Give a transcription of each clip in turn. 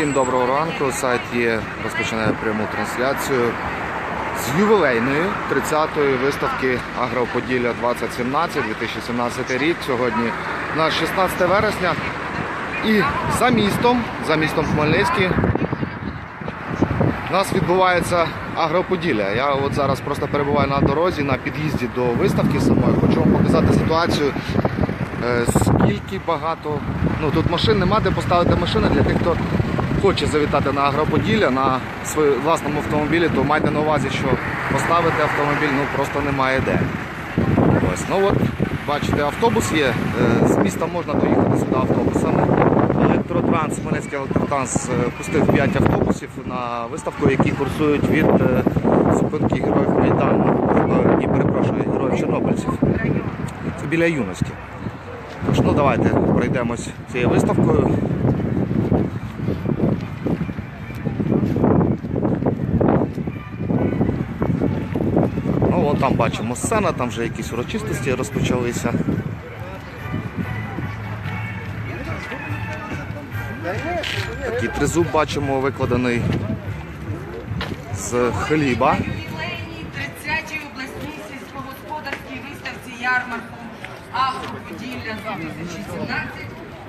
Всім доброго ранку. Сайт є розпочинає пряму трансляцію з ювілейної 30-ї виставки Агроподілля 2017 2017 рік. Сьогодні у нас 16 вересня. І за містом, за містом Хмельницький, у нас відбувається Агроподілля. Я от зараз просто перебуваю на дорозі на під'їзді до виставки самої. Хочу вам показати ситуацію. Е, Скільки багато. Ну тут машин нема, де поставити машини для тих, хто хоче завітати на Агроподілля на своєму власному автомобілі, то майте на увазі, що поставити автомобіль ну просто немає де. Ось, ну от, бачите, автобус є. Е, З міста можна доїхати сюди автобусами. Електротранс, Хмельницький електротранс е, пустив 5 автобусів на виставку, які курсують від е, зупинки героїв Майдану. Ні, перепрошую, героїв Чорнобильців. Це біля юності. Тож, ну давайте пройдемось цією виставкою. Ну, там бачимо сцена, там вже якісь урочистості розпочалися. Такий тризуб бачимо викладений з хліба. ювілейній 30-й обласній сільськогосподарській виставці ярмарку Агроподілля 2017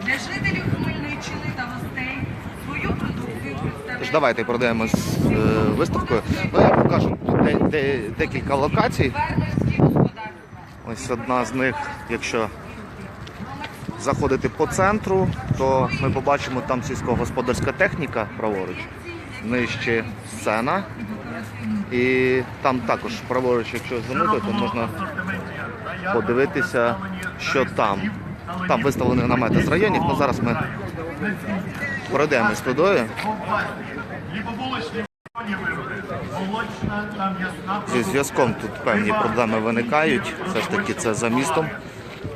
для жителів Хмельниччини та гостей свою Тож давайте пройдемось е, виставкою. Ну, я покажу де- де- декілька локацій. Ось одна з них, якщо заходити по центру, то ми побачимо там сільськогосподарська техніка праворуч, нижче сцена. І там також праворуч, якщо звернути, то можна подивитися, що там. Там виставлені намети з районів, ну зараз ми пройдемось туди. Зі зв'язком тут певні проблеми виникають. Все ж таки це за містом.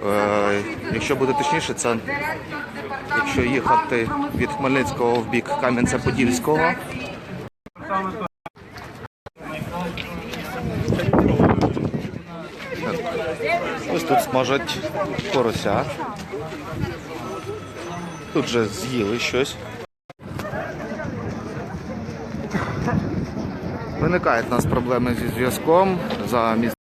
Е, якщо буде точніше, це якщо їхати від Хмельницького в бік Кам'янця-Подільського. Ось тут смажать порося. Тут же з'їли щось. Виникають у нас проблеми зі зв'язком. За міс...